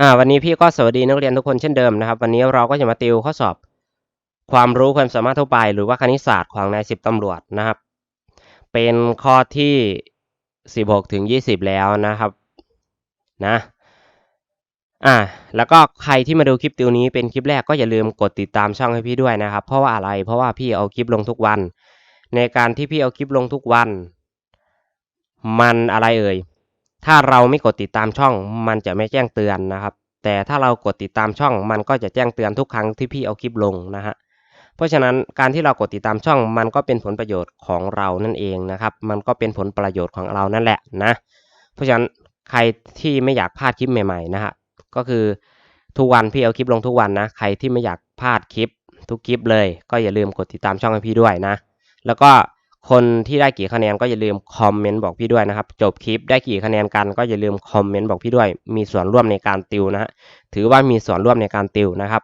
อ่าวันนี้พี่ก็สวัสดีนักเรียนทุกคนเช่นเดิมนะครับ วันนี้เราก็จะมาติวข้อสอบ ความรู้ความสามารถทั่วไปหรือว่าคณิตศาสตร์ของนายสิบตำรวจนะครับ เป็นข้อที่สิบหกถึงยี่สิบแล้วนะครับนะอ่าแล้วก็ใครที่มาดูคลิปติวนี้เป็นคลิปแรกก็อย่าลืมกดติดตามช่องให้พี่ด้วยนะครับ เพราะว่าอะไรเพราะว่าพี่เอาคลิปลงทุกวัน ในการที่พี่เอาคลิปลงทุกวัน มันอะไรเอ่ย ถ้าเราไม่กดติดตามช่อง มันจะไม่แจ้งเตือนนะครับ แต่ถ้าเรากดติดตามช่อง มันก็จะแจ้งเตือนทุกครั้งที่พี่เอาคลิปลงนะฮะเพราะฉะนั้นการที่เรากดติดตามช่อง มันก็เป็นผลประโยชน์ของเรานั่นเองนะครับ มันก็เป็นผลประโยชน์ของเรานั่นแหละนะ เพราะฉะนั้นใครที่ไม่อยากพลาดคลิปใหม่ๆนะฮะก็คือทุกวันพี่เอาคลิปลงทุกวันนะใครที่ไม่อยากพลาดคลิปทุกคลิปเลย ก็อย่าลืมกดติดตามช่องให้พี่ด้วยนะ แล้วก็ คนที่ได้กี่คะแนนก็อย่าลืมคอมเมนต์บอกพี่ด้วยนะครับ จบคลิปได้กี่คะแนนกันก็อย่าลืมคอมเมนต์บอกพี่ด้วย มีส่วนร่วมในการติวนะฮะถือว่ามีส่วนร่วมในการติวนะครับ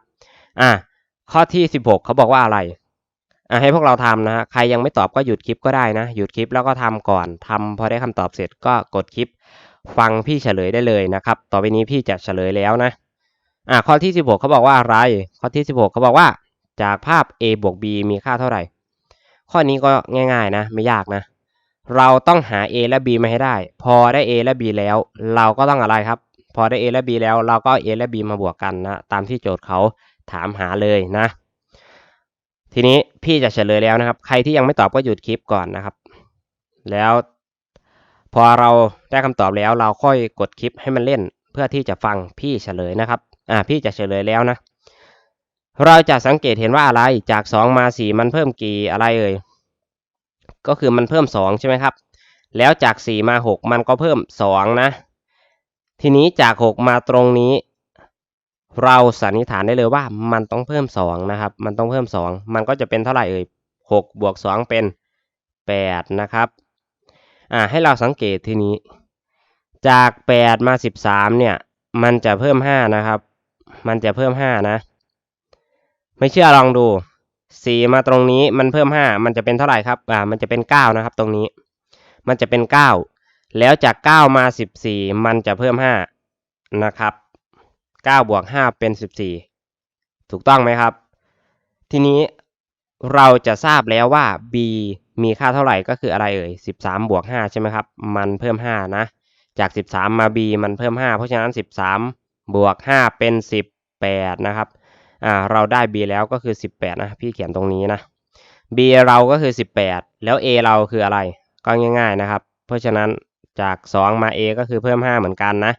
อะข้อที่สิบหกเขาบอกว่าอะไรอะให้พวกเราทำนะฮะใครยังไม่ตอบก็หยุดคลิปก็ได้นะหยุดคลิปแล้วก็ทำก่อนทำพอได้คำตอบเสร็จก็กดคลิป ฟังพี่เฉลยได้เลยนะครับ ต่อไปนี้พี่จะเฉลยแล้วนะอะข้อที่สิบหกเขาบอกว่าอะไร ข้อที่สิบหกเขาบอกว่า จากภาพ a บวก b มีค่าเท่าไหร่ ข้อนี้ก็ง่ายๆนะไม่ยากนะ เราต้องหา a และ b มาให้ได้ พอได้ a และ b แล้ว เราก็ต้องอะไรครับ พอได้ a และ b แล้วเราก็ a และ b มาบวกกันนะตามที่โจทย์เขาถามหาเลยนะ ทีนี้พี่จะเฉลยแล้วนะครับ ใครที่ยังไม่ตอบก็หยุดคลิปก่อนนะครับ แล้วพอเราได้คำตอบแล้วเราค่อยกดคลิปให้มันเล่น เพื่อที่จะฟังพี่เฉลยนะครับ อ่าพี่จะเฉลยแล้วนะ เราจะสังเกตเห็นว่าอะไรจากสองมาสี่มันเพิ่มกี่อะไรเอ่ยก็คือมันเพิ่มสองใช่ไหมครับ แล้วจากสี่มาหกมันก็เพิ่มสองนะ ทีนี้จากหกมาตรงนี้ เราสันนิษฐานได้เลยว่ามันต้องเพิ่มสองนะครับ มันต้องเพิ่มสองมันก็จะเป็นเท่าไหร่เอ่ยหกบวกสองเป็นแปดนะครับอ่าให้เราสังเกตทีนี้ จากแปดมาสิบสามเนี่ย มันจะเพิ่มห้านะครับ มันจะเพิ่มห้านะ ไม่เชื่อลองดูสี่มาตรงนี้มันเพิ่มห้ามันจะเป็นเท่าไหร่ครับอ่ามันจะเป็นเก้านะครับตรงนี้ มันจะเป็นเก้าแล้วจากเก้ามาสิบสี่มันจะเพิ่มห้านะครับเก้าบวกห้าเป็นสิบสี่ถูกต้องไหมครับ ทีนี้เราจะทราบแล้วว่า b มีค่าเท่าไหร่ก็คืออะไรเอ่ยสิบสามบวกห้าใช่ไหมครับ มันเพิ่มห้านะ จากสิบสามมา b มันเพิ่มห้าเพราะฉะนั้นสิบสามบวกห้าเป็นสิบแปดนะครับ อ่าเราได้ b แล้วก็คือ 18 นะ พี่เขียนตรงนี้นะ b เราก็คือ 18 แล้ว a เราคืออะไร ก็ง่าย ๆนะครับ เพราะฉะนั้นจาก 2 มา a ก็คือเพิ่ม 5 เหมือนกันนะ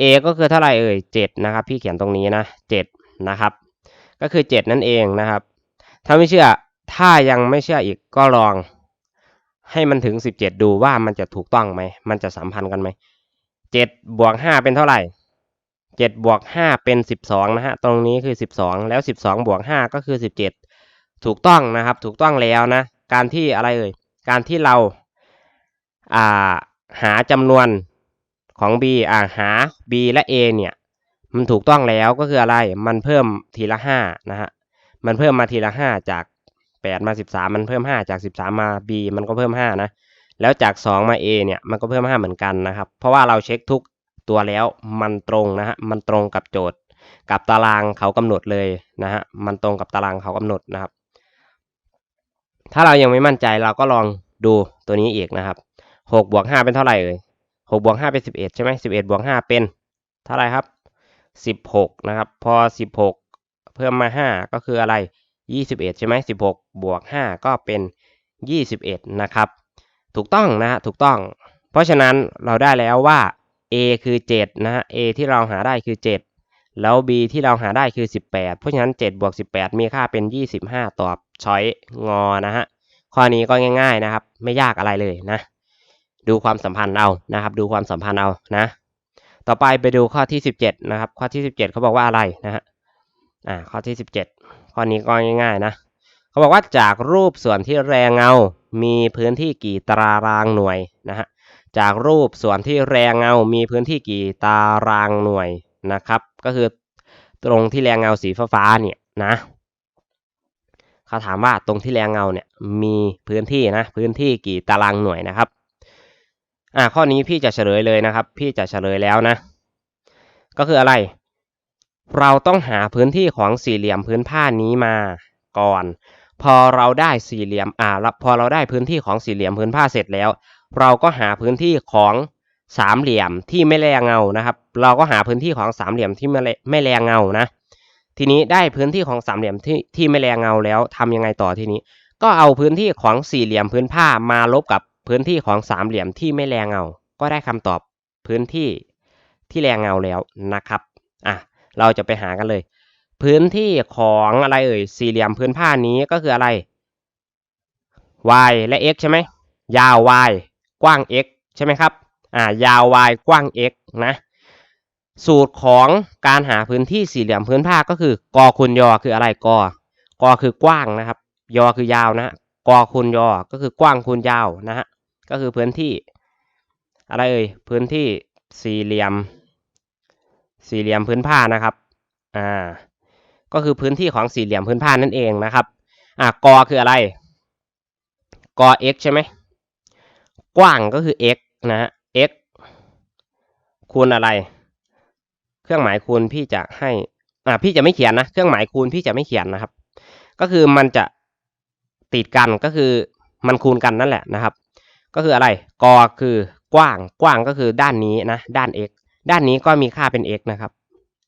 a ก็คือเท่าไหร่เอ่ย 7 นะครับ พี่เขียนตรงนี้นะ 7 นะครับ ก็คือ 7 นั่นเองนะครับ ถ้าไม่เชื่อ ถ้ายังไม่เชื่ออีกก็ลอง ให้มันถึง 17 ดูว่ามันจะถูกต้องไหม มันจะสัมพันธ์กันไหม 7 บวก 5 เป็นเท่าไหร่ เจ็ดบวกห้าเป็นสิบสองนะฮะ ตรงนี้คือสิบสองแล้วสิบสองบวกห้าก็คือสิบเจ็ดถูกต้องนะครับ ถูกต้องแล้วนะ การที่อะไรเอ่ย การที่เราอ่าหาจำนวนของ b อ่าหา b และ a เนี่ย มันถูกต้องแล้วก็คืออะไร มันเพิ่มทีละห้านะฮะ มันเพิ่มมาทีละห้าจากแปดมาสิบสามมันเพิ่มห้าจากสิบสามมา b มันก็เพิ่มห้านะ แล้วจากสองมา a เนี่ย มันก็เพิ่มห้าเหมือนกันนะครับ เพราะว่าเราเช็คทุก ตัวแล้วมันตรงนะฮะมันตรงกับโจทย์ กับตารางเขากำหนดเลยนะฮะมันตรงกับตารางเขากำหนดนะครับ ถ้าเรายังไม่มั่นใจเราก็ลองดูตัวนี้อีกนะครับหกบวกห้าเป็นเท่าไหร่เอ่ยหกบวกห้าเป็นสิบเอ็ดใช่ไหมสิบเอ็ดบวกห้าเป็นเท่าไหร่ครับสิบหกนะครับ พอสิบหกเพิ่มมาห้าก็คืออะไรยี่สิบเอ็ดใช่ไหมสิบหกบวกห้าก็เป็นยี่สิบเอ็ดนะครับ ถูกต้องนะฮะถูกต้อง เพราะฉะนั้นเราได้แล้วว่า a คือ 7 นะฮะ a ที่เราหาได้คือ 7 แล้ว b ที่เราหาได้คือ 18 เพราะฉะนั้น7บวก18 มีค่าเป็น 25 ตอบช้อยงอนะฮะ ข้อนี้ก็ง่าย ๆนะครับ ไม่ยากอะไรเลยนะ ดูความสัมพันธ์เอานะครับ ดูความสัมพันธ์เอานะ ต่อไปไปดูข้อที่ 17 นะครับ ข้อที่ 17 เขาบอกว่าอะไรนะฮะ อ่า ข้อที่ 17 ข้อนี้ก็ง่าย ๆ นะเขาบอกว่าจากรูปส่วนที่แรงเงา มีพื้นที่กี่ตารางหน่วยนะฮะ จากรูปส่วนที่แรงเงา มีพื้นที่กี่ตารางหน่วยนะครับ ก็คือตรงที่แรงเงาสีฟ้าเนี่ยนะเขาถามว่าตรงที่แรงเงาเนี่ยมีพื้นที่นะพื้นที่กี่ตารางหน่วยนะครับอ่าข้อนี้พี่จะเฉลยเลยนะครับ พี่จะเฉลยแล้วนะ ก็คืออะไร เราต้องหาพื้นที่ของสี่เหลี่ยมพื้นผ้านี้มาก่อน พอเราได้สี่เหลี่ยมอ่าพอเราได้พื้นที่ของสี่เหลี่ยมพื้นผ้าเสร็จแล้ว เราก็หาพื้นที่ของสามเหลี่ยมที่ไม่แลเงานะครับ เราก็หาพื้นที่ของสามเหลี่ยมที่ไม่ไม่แลเงานะทีนี้ได้พื้นที่ของสามเหลี่ยมที่ที่ไม่แลเงาแล้วทำยังไงต่อทีนี้ ก็เอาพื้นที่ของสี่เหลี่ยมพื้นผ้ามาลบกับพื้นที่ของสามเหลี่ยมที่ไม่แลเงา ก็ได้คำตอบพื้นที่ที่แลเงาแล้วนะครับอะเราจะไปหากันเลย พื้นที่ของอะไรเอ่ยสี่เหลี่ยมพื้นผ้านี้ก็คืออะไร y และ x ใช่ไหมยาว y กว้าง x ใช่ไหมครับอ่ายาว y กว้าง x นะสูตรของการหาพื้นที่สี่เหลี่ยมพื้นผ้าก็คือกอคูณยอคืออะไรกอกอคือกว้างนะครับ ยอคือยาวนะกอคูณยอก็คือกว้างคูณยาวนะฮะก็คือพื้นที่ อะไรเอ่ยพื้นที่สี่เหลี่ยม สี่เหลี่ยมพื้นผ้านะครับอ่าก็คือพื้นที่ของสี่เหลี่ยมพื้นผ้านั่นเองนะครับอ่ากอคืออะไรกอ x ใช่ไหม กว้างก็คือ x นะฮะ x คูณอะไร เครื่องหมายคูณพี่จะให้ อ่า พี่จะไม่เขียนนะ เครื่องหมายคูณพี่จะไม่เขียนนะครับ ก็คือมันจะติดกันก็คือมันคูณกันนั่นแหละนะครับ ก็คืออะไร กอคือกว้าง กว้างก็คือด้านนี้นะ ด้าน x ด้านนี้ก็มีค่าเป็น x นะครับ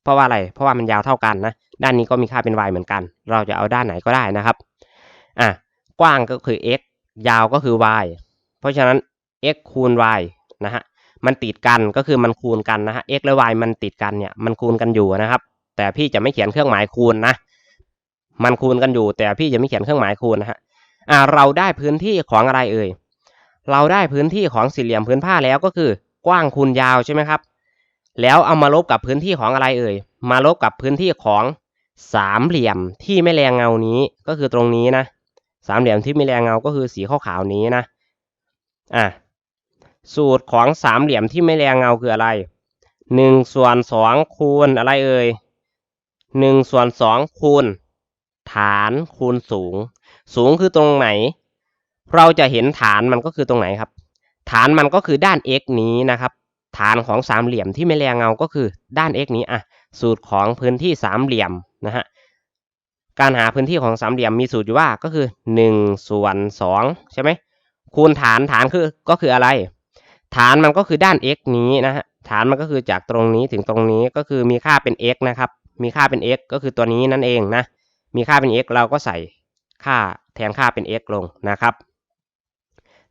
เพราะว่าอะไร เพราะว่ามันยาวเท่ากันนะ ด้านนี้ก็มีค่าเป็น y เหมือนกัน เราจะเอาด้านไหนก็ได้นะครับ อะ กว้างก็คือ x ยาวก็คือ y เพราะฉะนั้น x คูณ y นะฮะมันติดกันก็คือมันคูณกันนะฮะ x และ y มันติดกันเนี่ยมันคูณกันอยู่นะครับ แต่พี่จะไม่เขียนเครื่องหมายคูณนะมันคูณกันอยู่ แต่พี่จะไม่เขียนเครื่องหมายคูณนะฮะอ่าเราได้พื้นที่ของอะไรเอ่ยเราได้พื้นที่ของสี่เหลี่ยมพื้นผ้าแล้วก็คือกว้างคูณยาวใช่ไหมครับ แล้วเอามาลบกับพื้นที่ของอะไรเอ่ย มาลบกับพื้นที่ของสามเหลี่ยมที่ไม่แรงเงานี้ก็คือตรงนี้นะ สามเหลี่ยมที่ไม่แรงเงาก็คือสีขาวๆนี้นะ อะ สูตรของสามเหลี่ยมที่ไม่แรงเงาคืออะไรหนึ่งส่วนสองคูณอะไรเอ่ยหนึ่งส่วนสองคูณ ฐานคูณสูง สูงคือตรงไหน เราจะเห็นฐานมันก็คือตรงไหนครับ ฐานมันก็คือด้าน x นี้นะครับ ฐานของสามเหลี่ยมที่ไม่แรงเงาก็คือด้าน x นี้อะสูตรของพื้นที่สามเหลี่ยมนะฮะการหาพื้นที่ของสามเหลี่ยมมีสูตรอยู่ว่าก็คือหนึ่งส่วนสองใช่ไหมคูณฐานฐานคือก็คืออะไร ฐานมันก็คือด้าน x นี้นะฮะฐานมันก็คือจากตรงนี้ถึงตรงนี้ก็คือมีค่าเป็น x นะครับ มีค่าเป็น x ก็คือตัวนี้นั่นเองนะ มีค่าเป็น x เราก็ใส่ค่าแทนค่าเป็น x ลงนะครับ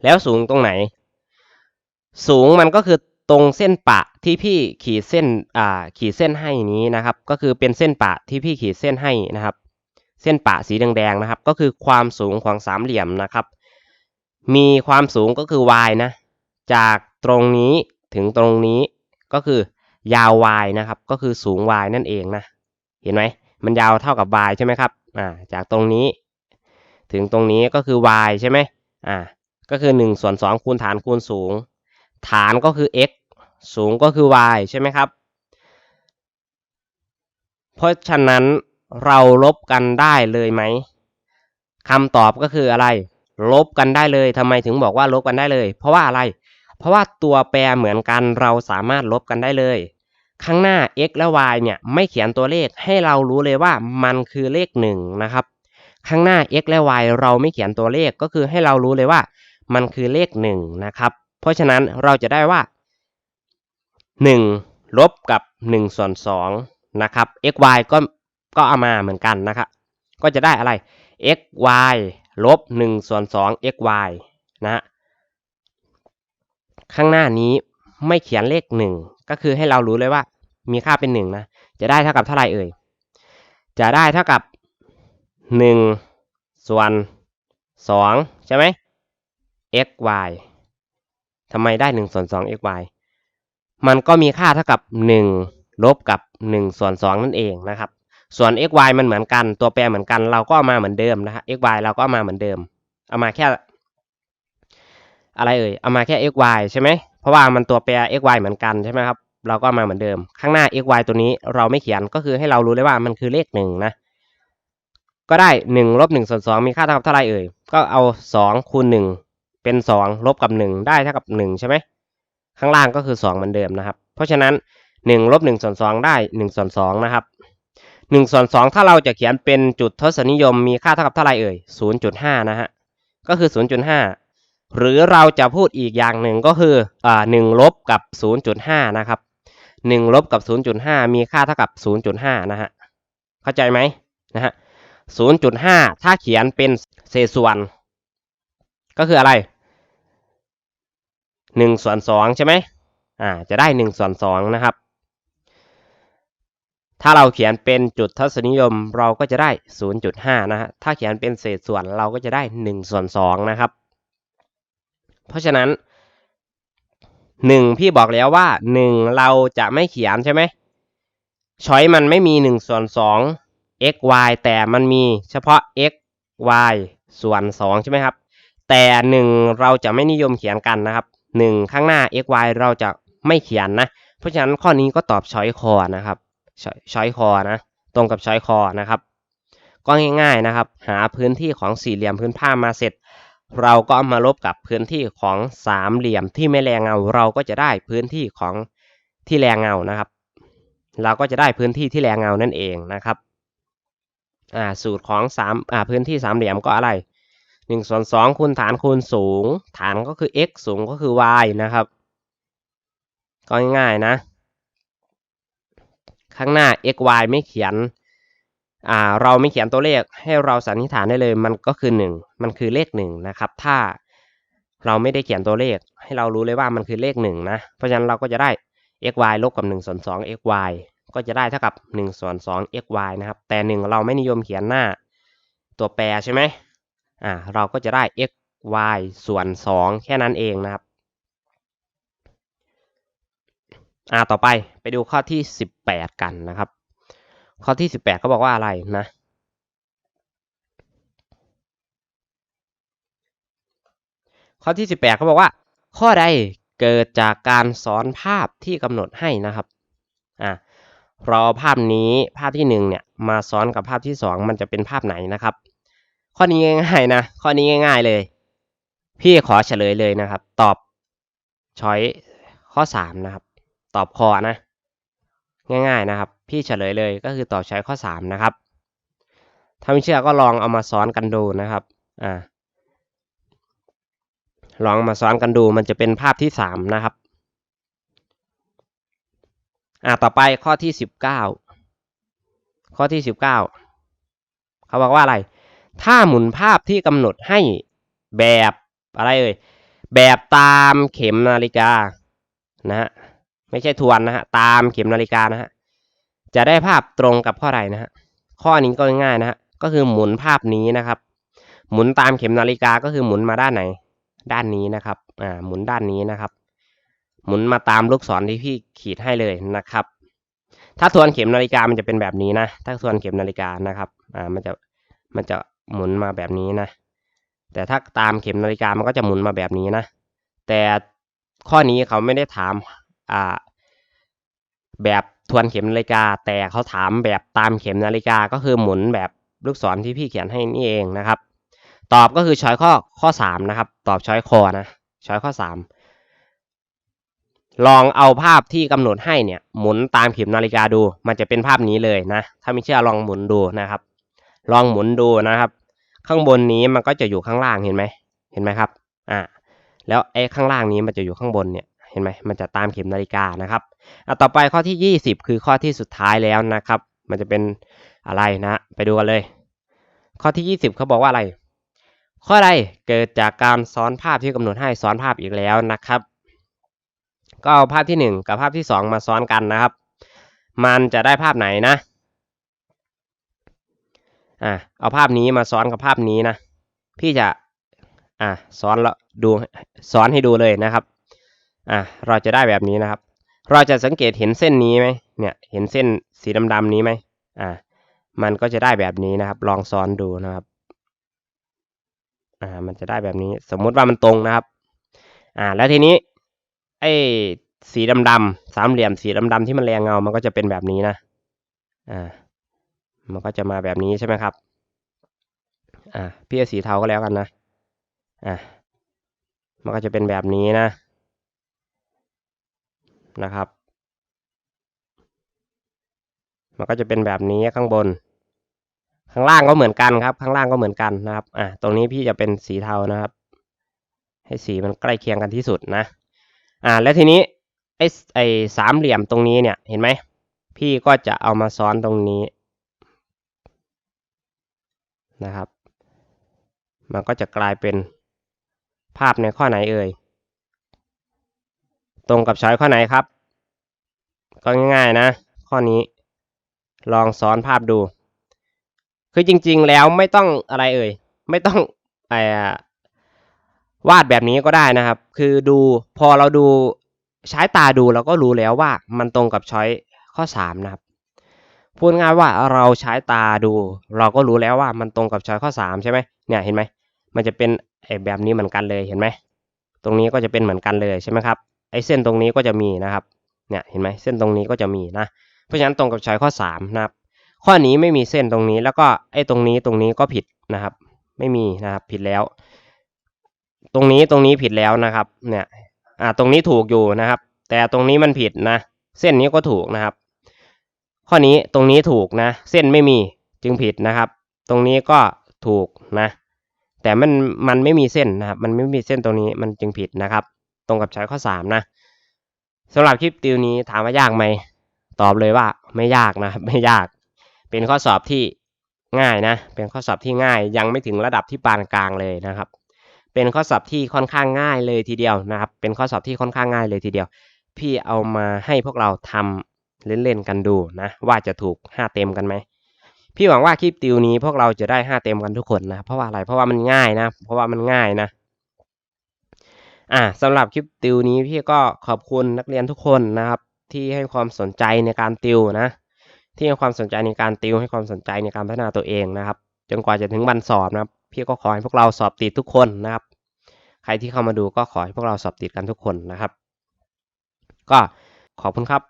แล้วสูงตรงไหน สูงมันก็คือตรงเส้นปะที่พี่ขีดเส้นอ่าขีดเส้นให้นี้นะครับ ก็คือเป็นเส้นปะที่พี่ขีดเส้นให้นะครับ เส้นปะสีแดงๆนะครับ ก็คือความสูงของสามเหลี่ยมนะครับ มีความสูงก็คือ y นะ จากตรงนี้ถึงตรงนี้ก็คือยาว y นะครับ ก็คือสูง y นั่นเองนะ เห็นไหม มันยาวเท่ากับ y ใช่ไหมครับ อ่า จากตรงนี้ ถึงตรงนี้ก็คือ y ใช่ไหมอ่า ก็คือ1ส่วน2คูณฐานคูณสูง ฐานก็คือ x สูงก็คือ y ใช่ไหมครับ เพราะฉะนั้นเราลบกันได้เลยไหมคำตอบก็คืออะไร ลบกันได้เลยทำไมถึงบอกว่าลบกันได้เลย เพราะว่าอะไร เพราะว่าตัวแปรเหมือนกันเราสามารถลบกันได้เลย ข้างหน้า x และ y เนี่ยไม่เขียนตัวเลขให้เรารู้เลยว่ามันคือเลขหนึ่งนะครับ ข้างหน้า x และ y เราไม่เขียนตัวเลขก็คือให้เรารู้เลยว่า มันคือเลขหนึ่งนะครับ เพราะฉะนั้นเราจะได้ว่า 1 ลบกับ1ส่วน2นะครับ x y ก็ก็เอามาเหมือนกันนะครับ ก็จะได้อะไร x y ลบ1ส่วน2 x y นะฮะ ข้างหน้านี้ไม่เขียนเลข 1 ก็คือให้เรารู้เลยว่า มีค่าเป็น1นะจะได้เท่ากับเท่าไหร่เอ่ยจะได้เท่ากับ 1 ส่วน 2 ใช่ไหม x y ทำไมได้1ส่วน2 x y มันก็มีค่าเท่ากับ 1 ลบกับ 1 ส่วน 2 นั่นเองนะครับ ส่วน x y มันเหมือนกัน ตัวแปรเหมือนกัน เราก็เอามาเหมือนเดิมนะฮะ x y เราก็เอามาเหมือนเดิม เอามาแค่ อะไรเอ่ย เอามาแค่ x y ใช่ไหม เพราะว่ามันตัวแปร x y เหมือนกันใช่ไหมครับ เราก็มาเหมือนเดิม ข้างหน้า x y ตัวนี้เราไม่เขียน ก็คือให้เรารู้เลยว่ามันคือเลขหนึ่งนะ ก็ได้หนึ่งลบหนึ่งส่วนสองมีค่าเท่ากับเท่าไรเอ่ย ก็เอาสองคูณหนึ่งเป็นสองลบกับหนึ่งได้เท่ากับหนึ่งใช่ไหม ข้างล่างก็คือสองเหมือนเดิมนะครับ เพราะฉะนั้นหนึ่งลบหนึ่งส่วนสองได้หนึ่งส่วนสองนะครับหนึ่งส่วนสองถ้าเราจะเขียนเป็นจุดทศนิยมมีค่าเท่ากับเท่าไรเอ่ยศูนย์จุดห้านะฮะ ก็คือศูนย์จุดห้า หรือเราจะพูดอีกอย่างหนึ่งก็คืออ่าหนึ่งลบกับศูนะครับหนึ่งลบกับศูนย์จุดห้ามีค่าเท่ากับศูนะฮะ เข้าใจไหมนะฮะศูนย์จุดห้าถ้าเขียนเป็นเศษส่วน ก็คืออะไรหนึ่งส่วนสองใช่ไหมอ่า จะได้หนึ่งส่วนสองนะครับ ถ้าเราเขียนเป็นจุดทศนิยมเราก็จะได้ 0.5 นะฮะ ถ้าเขียนเป็นเศษส่วนเราก็จะได้ 1 ส่วน 2 นะครับ เพราะฉะนั้น1พี่บอกแล้วว่า1เราจะไม่เขียนใช่ไหมช้อยมันไม่มี1ส่วน2 x y แต่มันมีเฉพาะ x y ส่วน2ใช่ไหมครับ แต่1เราจะไม่นิยมเขียนกันนะครับ1ข้างหน้า x y เราจะไม่เขียนนะ เพราะฉะนั้นข้อนี้ก็ตอบช้อยคอนะครับช้อยคอนะ ตรงกับช้อยคอนะครับ ก็ง่ายๆนะครับ หาพื้นที่ของสี่เหลี่ยมพื้นผ้ามาเสร็จ เราก็เอามาลบกับพื้นที่ของสามเหลี่ยมที่ไม่แรงเงา เราก็จะได้พื้นที่ของที่แรงเงานะครับ เราก็จะได้พื้นที่ที่แรงเงานั่นเองนะครับอ่าสูตรของสามอ่าพื้นที่สามเหลี่ยมก็อะไรหนึ่งส่วนสองคูณฐานคูณสูง ฐานก็คือ x สูงก็คือ y นะครับก็ง่ายๆนะ ข้างหน้า x y ไม่เขียน อ่าเราไม่เขียนตัวเลขให้เราสันนิษฐานได้เลย มันก็คือ 1 มันคือเลข1นะครับถ้าเราไม่ได้เขียนตัวเลข ให้เรารู้เลยว่ามันคือเลข1นะเพราะฉะนั้นเราก็จะได้ x y ลบกับ1ส่วน2 x y ก็จะได้เท่ากับ1ส่วน2 x y นะครับแต่ 1 เราไม่นิยมเขียนหน้าตัวแปรใช่ไหมอ่าเราก็จะได้ x y ส่วน 2 แค่นั้นเองนะครับอ่าต่อไปไปดูข้อที่ 18 กันนะครับ ข้อที่18เขาบอกว่าอะไรนะข้อที่18เขาบอกว่า ข้อใดเกิดจากการซ้อนภาพที่กำหนดให้นะครับอ่าเราภาพนี้ภาพที่1เนี่ยมาซ้อนกับภาพที่2มันจะเป็นภาพไหนนะครับ ข้อนี้ง่ายๆนะข้อนี้ง่าย ๆเลย พี่ขอเฉลยเลยนะครับ ตอบช้อยข้อ3นะครับ ตอบคอนะ ง่ายๆนะครับ พี่เฉลยเลยก็คือตอบใช้ข้อ 3 นะครับ ถ้าไม่เชื่อก็ลองเอามาซ้อนกันดูนะครับอ่าลองมาซ้อนกันดูมันจะเป็นภาพที่ 3 นะครับอ่าต่อไปข้อที่ 19 ข้อที่ 19 เขาบอกว่าอะไร ถ้าหมุนภาพที่กำหนดให้แบบอะไรเอ่ยแบบตามเข็มนาฬิกานะฮะ ไม่ใช่ทวนนะฮะตามเข็มนาฬิกานะฮะจะได้ภาพตรงกับข้อใดนะฮะข้อนี้ก็ง่ายนะฮะก็คือหมุนภาพนี้นะครับ หมุนตามเข็มนาฬิกาก็คือหมุนมาด้านไหน ด้านนี้นะครับอ่าหมุนด้านนี้นะครับ หมุนมาตามลูกศรที่พี่ขีดให้เลยนะครับ ถ้าทวนเข็มนาฬิกามันจะเป็นแบบนี้นะ ถ้าทวนเข็มนาฬิกานะครับอ่ามันจะมันจะหมุนมาแบบนี้นะ แต่ถ้าตามเข็มนาฬิกามันก็จะหมุนมาแบบนี้นะ แต่ข้อนี้เขาไม่ได้ถาม อ่าแบบทวนเข็มนาฬิกา แต่เขาถามแบบตามเข็มนาฬิกาก็คือหมุนแบบลูกศรที่พี่เขียนให้นี่เองนะครับ ตอบก็คือช้อยข้อข้อสามนะครับ ตอบช้อยคอนะช้อยข้อสามลองเอาภาพที่กำหนดให้เนี่ยหมุนตามเข็มนาฬิกาดู มันจะเป็นภาพนี้เลยนะ ถ้าไม่เชื่อลองหมุนดูนะครับ ลองหมุนดูนะครับ ข้างบนนี้มันก็จะอยู่ข้างล่างเห็นไหมเห็นไหมครับอ่าแล้วไอ้ข้างล่างนี้มันจะอยู่ข้างบนเนี่ย เห็นไหมมันจะตามเข็มนาฬิกานะครับอะต่อไปข้อที่ 20 คือข้อที่สุดท้ายแล้วนะครับ มันจะเป็นอะไรนะ ไปดูกันเลย ข้อที่ 20เขาบอกว่าอะไร ข้อใดเกิดจากการซ้อนภาพที่กำหนดให้ซ้อนภาพอีกแล้วนะครับ ก็เอาภาพที่ 1 กับภาพที่ 2 มาซ้อนกันนะครับ มันจะได้ภาพไหนนะอะเอาภาพนี้มาซ้อนกับภาพนี้นะ พี่จะอะซ้อนแล้วดูซ้อนให้ดูเลยนะครับ อะเราจะได้แบบนี้นะครับ เราจะสังเกตเห็นเส้นนี้ไหมเนี่ยเห็นเส้นสีดำๆนี้ไหมอ่ามันก็จะได้แบบนี้นะครับ ลองซ้อนดูนะครับอ่ามันจะได้แบบนี้สมมุติว่ามันตรงนะครับ อ่า แล้วทีนี้ไอ้สีดำๆสามเหลี่ยมสีดำๆที่มันแรงเงา มันก็จะเป็นแบบนี้นะอ่ามันก็จะมาแบบนี้ใช่ไหมครับ อ่าพี่สีเทาก็แล้วกันนะอ่ามันก็จะเป็นแบบนี้นะ นะครับ มันก็จะเป็นแบบนี้ข้างบน ข้างล่างก็เหมือนกันครับ ข้างล่างก็เหมือนกันนะครับ อะตรงนี้พี่จะเป็นสีเทานะครับ ให้สีมันใกล้เคียงกันที่สุดนะ อ่า แล้วทีนี้ไอ้ไอ้สามเหลี่ยมตรงนี้เนี่ยเห็นไหมพี่ก็จะเอามาซ้อนตรงนี้นะครับ มันก็จะกลายเป็นภาพในข้อไหนเอ่ย ตรงกับช้อยข้อไหนครับ ก็ง่ายๆนะ ข้อนี้ ลองซ้อนภาพดู คือจริงๆแล้วไม่ต้องอะไรเอ่ย ไม่ต้องไอวาดแบบนี้ก็ได้นะครับ คือดูพอเราดูใช้ตาดูเราก็รู้แล้วว่ามันตรงกับช้อยข้อสามนะครับ พูดง่ายว่าเราใช้ตาดู เราก็รู้แล้วว่ามันตรงกับช้อยข้อสามใช่ไหมเนี่ยเห็นไหมมันจะเป็นไอแบบนี้เหมือนกันเลยเห็นไหมตรงนี้ก็จะเป็นเหมือนกันเลยใช่ไหมครับ ไอเส้นตรงนี้ก็จะมีนะครับเนี่ยเห็นไหมเส้นตรงนี้ก็จะมีนะ เพราะฉะนั้นตรงกับชอยข้อสามนะครับข้อนี้ไม่มีเส้นตรงนี้แล้วก็ไอ้ตรงนี้ตรงนี้ก็ผิดนะครับ ไม่มีนะครับผิดแล้ว ตรงนี้ตรงนี้ผิดแล้วนะครับเนี่ยอ่าตรงนี้ถูกอยู่นะครับ แต่ตรงนี้มันผิดนะ เส้นนี้ก็ถูกนะครับ ข้อนี้ตรงนี้ถูกนะ เส้นไม่มีจึงผิดนะครับ ตรงนี้ก็ถูกนะ แต่มันมันไม่มีเส้นนะครับ มันไม่มีเส้นตรงนี้มันจึงผิดนะครับ ตรงกับช้อยข้อสามนะสำหรับคลิปติวนี้ถามว่ายากไหมตอบเลยว่าไม่ยากนะไม่ยาก เป็นข้อสอบที่ง่ายนะ เป็นข้อสอบที่ง่ายยังไม่ถึงระดับที่ปานกลางเลยนะครับ เป็นข้อสอบที่ค่อนข้างง่ายเลยทีเดียวนะครับ เป็นข้อสอบที่ค่อนข้างง่ายเลยทีเดียว พี่เอามาให้พวกเราทำเล่นๆกันดูนะ ว่าจะถูกห้าเต็มกันไหมพี่หวังว่าคลิปติวนี้พวกเราจะได้ห้าเต็มกันทุกคนนะเพราะว่าอะไรเพราะว่ามันง่ายนะ เพราะว่ามันง่ายนะ อ่าสำหรับคลิปติวนี้พี่ก็ขอบคุณนักเรียนทุกคนนะครับ ที่ให้ความสนใจในการติวนะ ที่ให้ความสนใจในการติวให้ความสนใจในการพัฒนาตัวเองนะครับ จนกว่าจะถึงวันสอบนะครับ พี่ก็ขอให้พวกเราสอบติดทุกคนนะครับ ใครที่เข้ามาดูก็ขอให้พวกเราสอบติดกันทุกคนนะครับ ก็ขอบคุณครับ